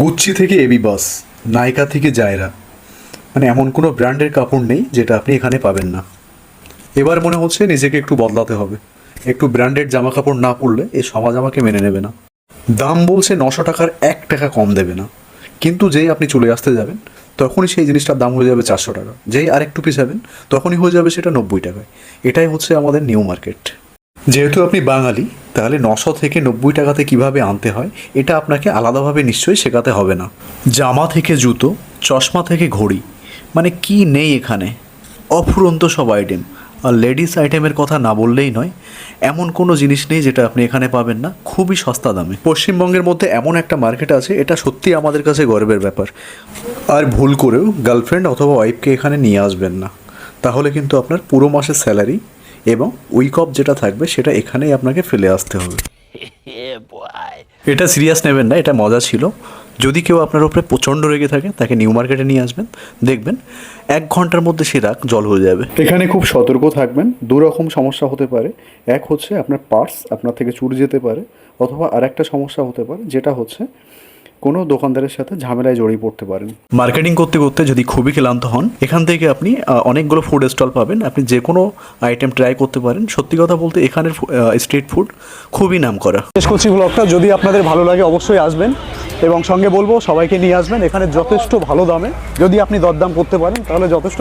গুচ্ছি থেকে এবি বাস নাইকা থেকে জায়রা মানে এমন কোনো ব্র্যান্ডের কাপড় নেই যেটা আপনি এখানে পাবেন না। এবার মনে হচ্ছে নিজেকে একটু বদলাতে হবে। একটু ব্র্যান্ডেড জামা কাপড় না পরলে এই সমাজ আমাকে মেনে নেবে না। দাম বলছে নশো টাকার এক টাকা কম দেবে না। কিন্তু যেই আপনি চলে আসতে যাবেন, তখনই সেই জিনিসটার দাম হয়ে যাবে চারশো টাকা। যেই আরেকটু পিছাবেন, তখনই হয়ে যাবে সেটা নব্বই টাকায়। এটাই হচ্ছে আমাদের নিউ মার্কেট যেহেতু আপনি বাঙালি, তাহলে নশো থেকে নব্বই টাকাতে কীভাবে আনতে হয়, এটা আপনাকে আলাদাভাবে নিশ্চয়ই শেখাতে হবে না। জামা থেকে জুতো, চশমা থেকে ঘড়ি মানে কি নেই এখানে? অফুরন্ত সব আইটেম আর লেডিস আইটেমের কথা না বললেই নয়, এমন কোনো জিনিস নেই যেটা আপনি এখানে পাবেন না, খুবই সস্তা দামে। পশ্চিমবঙ্গের মধ্যে এমন একটা মার্কেট আছে, এটা সত্যি আমাদের কাছে গর্বের ব্যাপার। আর ভুল করেও গার্লফ্রেন্ড অথবা ওয়াইফকে এখানে নিয়ে আসবেন না। তাহলে কিন্তু আপনার পুরো মাসের স্যালারি এবং উইক অফ যেটা থাকবে সেটা এখানেই আপনাকে ফেলে আসতে হবে। এটা সিরিয়াস নেবেন না, এটা মজা ছিল। যদি কেউ আপনার উপরে প্রচণ্ড রেগে থাকে, তাকে নিউ মার্কেটে নিয়ে আসবেন, দেখবেন এক ঘণ্টার মধ্যে সে রাগ জল হয়ে যাবে। এখানে খুব সতর্ক থাকবেন, দু রকম সমস্যা হতে পারে। এক হচ্ছে আপনার পার্স আপনার থেকে চুরি যেতে পারে, অথবা আরেকটা সমস্যা হতে পারে, যেটা হচ্ছে কোনো দোকানদারের সাথে ঝামেলায় জড়িয়ে পড়তে পারেন। মার্কেটিং করতে করতে যদি খুবই ক্লান্ত হন এখান থেকে আপনি অনেকগুলো ফুড স্টল পাবেন। আপনি যে কোনো আইটেম ট্রাই করতে পারেন। সত্যি কথা বলতে এখানের স্ট্রিট ফুড খুবই নাম করা শেষ করছি ব্লগটা যদি আপনাদের ভালো লাগে অবশ্যই আসবেন এবং সঙ্গে বলব সবাইকে নিয়ে আসবেন। এখানে যথেষ্ট ভালো দামে। যদি আপনি দরদাম করতে পারেন তাহলে যথেষ্ট